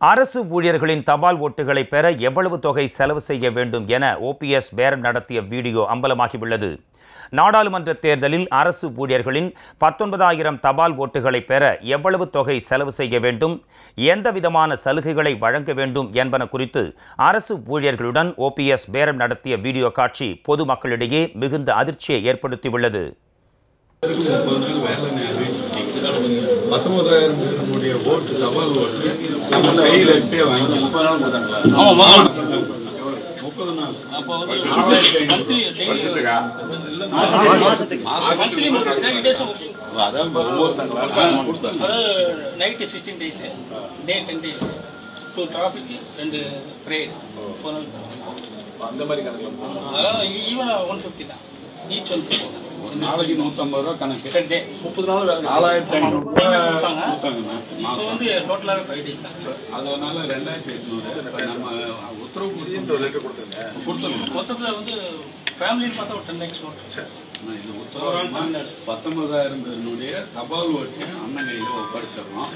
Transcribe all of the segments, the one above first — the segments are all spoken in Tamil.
அரசு ஊழியர்களின் தபால் ஓட்டுகளை பெற எவ்வளவு தொகை செலவு செய்ய வேண்டும் என ஓபிஎஸ் பேரம் நடத்திய வீடியோ அம்பலமாகியுள்ளது. நாடாளுமன்ற தேர்தலில் அரசு ஊழியர்களின் பத்தொன்பதாயிரம் தபால் ஓட்டுகளை பெற எவ்வளவு தொகை செலவு செய்ய வேண்டும் எந்த விதமான சலுகைகளை வழங்க வேண்டும் என்பன குறித்து அரசு ஊழியர்களுடன் ஓபிஎஸ் பேரம் நடத்திய வீடியோ காட்சி பொதுமக்களிடையே மிகுந்த அதிர்ச்சியை ஏற்படுத்தியுள்ளது. பத்தொன்பதாயிரம் பேருடைய ஓட்டு தபால் நம்ம கையில வாங்கி முப்பது நாள் கொடுத்தாங்களா. முப்பது நாள். அதான் night sixteen days. Day ten days. Two ரெண்டு ப்ரேயர் அந்த மாதிரி கணக்குல ஈவன் ஒன் ஃபிஃப்டி தான். ஒரு நாளைக்கு நூத்தம்பது ரூபா கணக்கு. டே முப்பது நாள் நாலாயிரத்தி ஐநூறு. ரூபாய் வந்து டோட்டலாகவே ஃபைவ் டேஸ் தான் அதனால ரெண்டாயிரத்தி எட்நூறு நம்ம உத்தரவு கொடுத்துருங்க. கொடுத்துருங்க மொத்தத்தில் வந்து ஃபேமிலின்னு பார்த்தா ஒரு டென் லேக்ஸ் வரும் நான் இது உத்தரவு பத்தொன்பதாயிரம் பேருடைய தபால் ஓட்டு அண்ணன் கையில ஒப்படைச்சிடறோம்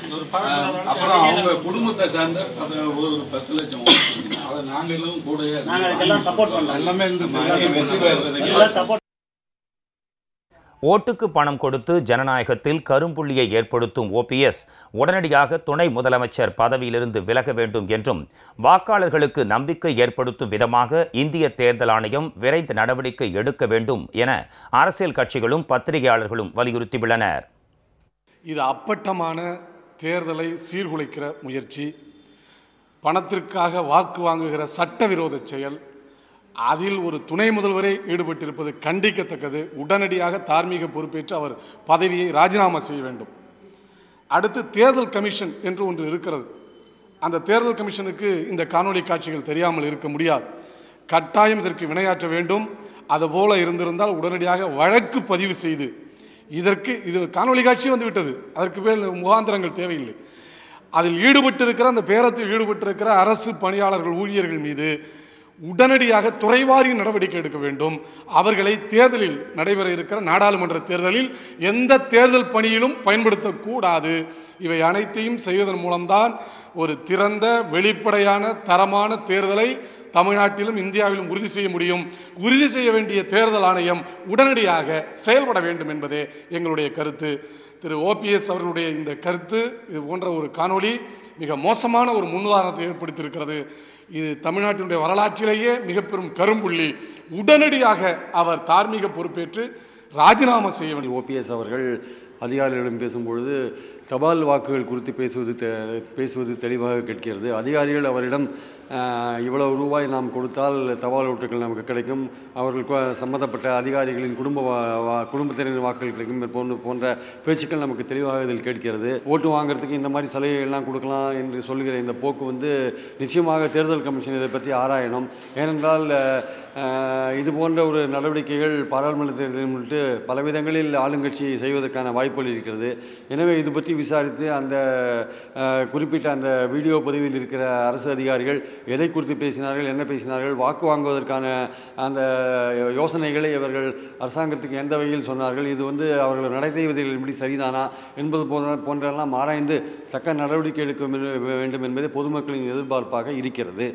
அப்புறம் அவங்க குடும்பத்தை சார்ந்த அது ஒரு பத்து லட்சம். அதை நாங்களும் கூட. எல்லாமே இருந்து ஓட்டுக்கு பணம் கொடுத்து ஜனநாயகத்தில் கரும்புள்ளியை ஏற்படுத்தும் ஓபிஎஸ் உடனடியாக துணை முதலமைச்சர் பதவியிலிருந்து விலக வேண்டும் என்றும் வாக்காளர்களுக்கு நம்பிக்கை ஏற்படுத்தும் விதமாக இந்திய தேர்தல் ஆணையம் விரைந்து நடவடிக்கை எடுக்க வேண்டும் என அரசியல் கட்சிகளும் பத்திரிகையாளர்களும் வலியுறுத்தியுள்ளனர். இது அப்பட்டமான தேர்தலை சீர்குலைக்கிற முயற்சி. பணத்திற்காக வாக்கு வாங்குகிற சட்டவிரோத செயல். அதில் ஒரு துணை முதல்வரே ஈடுபட்டிருப்பது கண்டிக்கத்தக்கது. உடனடியாக தார்மீக பொறுப்பேற்று அவர் பதவியை ராஜினாமா செய்ய வேண்டும். அடுத்து தேர்தல் கமிஷன் என்று ஒன்று இருக்கிறது. அந்த தேர்தல் கமிஷனுக்கு இந்த காணொலி காட்சிகள் தெரியாமல் இருக்க முடியாது. கட்டாயம் இதற்கு வினையாற்ற வேண்டும். அதுபோல இருந்திருந்தால் உடனடியாக வழக்கு பதிவு செய்து இதற்கு இது காணொளி காட்சி வந்து விட்டது அதற்கு மேல் முகாந்திரங்கள் தேவையில்லை. அதில் ஈடுபட்டிருக்கிற அந்த பேரத்தில் ஈடுபட்டிருக்கிற அரசு பணியாளர்கள் ஊழியர்கள் மீது உடனடியாக துறைவாரி நடவடிக்கை எடுக்க வேண்டும். அவர்களை தேர்தலில் நடைபெற இருக்கிற நாடாளுமன்ற தேர்தலில் எந்த தேர்தல் பணியிலும் பயன்படுத்தக்கூடாது. இவை அனைத்தையும் செய்வதன் மூலம்தான் ஒரு திறந்த வெளிப்படையான தரமான தேர்தலை தமிழ்நாட்டிலும் இந்தியாவிலும் உறுதி செய்ய முடியும். உறுதி செய்ய வேண்டிய தேர்தல் ஆணையம் உடனடியாக செயல்பட வேண்டும் என்பதே எங்களுடைய கருத்து. திரு. ஓபிஎஸ் அவர்களுடைய இந்த கருத்து இது போன்ற ஒரு காணொளி மிக மோசமான ஒரு முன்னுதாரணத்தை ஏற்படுத்தியிருக்கிறது. இது தமிழ்நாட்டினுடைய வரலாற்றிலேயே மிக பெரும் கரும்புள்ளி. உடனடியாக அவர் தார்மீக பொறுப்பேற்று ராஜினாமா செய்ய வேண்டிய ஓபிஎஸ் அவர்கள் அதிகாரிகளிடம் பேசும்பொழுது தபால் வாக்குகள் குறித்து பேசுவது தெ- பேசுவது தெளிவாக கேட்கிறது. அதிகாரிகள் அவரிடம் இவ்வளவு ரூபாய் நாம் கொடுத்தால் தபால் ஓட்டுகள் நமக்கு கிடைக்கும். அவர்கள் சம்மந்தப்பட்ட அதிகாரிகளின் குடும்ப வா- குடும்பத்தினரின் வாக்குகள் கிடைக்கும் போன்ற போன்ற பேச்சுக்கள் நமக்கு தெளிவாக இதில் கேட்கிறது. ஓட்டு வாங்குறதுக்கு இந்த மாதிரி சலுகைகள்லாம் கொடுக்கலாம் என்று சொல்கிற இந்த போக்கு வந்து நிச்சயமாக தேர்தல் கமிஷன் இதை பற்றி ஆராயணும். ஏனென்றால் இது போன்ற ஒரு நடவடிக்கைகள் பாராளுமன்ற தேர்தலில் முன்னிட்டு பல விதங்களில் ஆளுங்கட்சி செய்வதற்கான வாய்ப்பு வாய்ப்புகள் இருக்கிறது. எனவே இது பற்றி விசாரித்து அந்த குறிப்பிட்ட அந்த வீடியோ பதிவில் இருக்கிற அரசு அதிகாரிகள் எதை குறித்து பேசினார்கள் என்ன பேசினார்கள் வாக்கு வாங்குவதற்கான அந்த யோசனைகளை இவர்கள் அரசாங்கத்துக்கு எந்த வகையில் சொன்னார்கள் இது வந்து அவர்கள் நடை எப்படி சரிதானா என்பது போன்ற போன்றெல்லாம் ஆராய்ந்து தக்க நடவடிக்கை எடுக்க வேண்டும் என்பதே பொதுமக்களின் எதிர்பார்ப்பாக இருக்கிறது.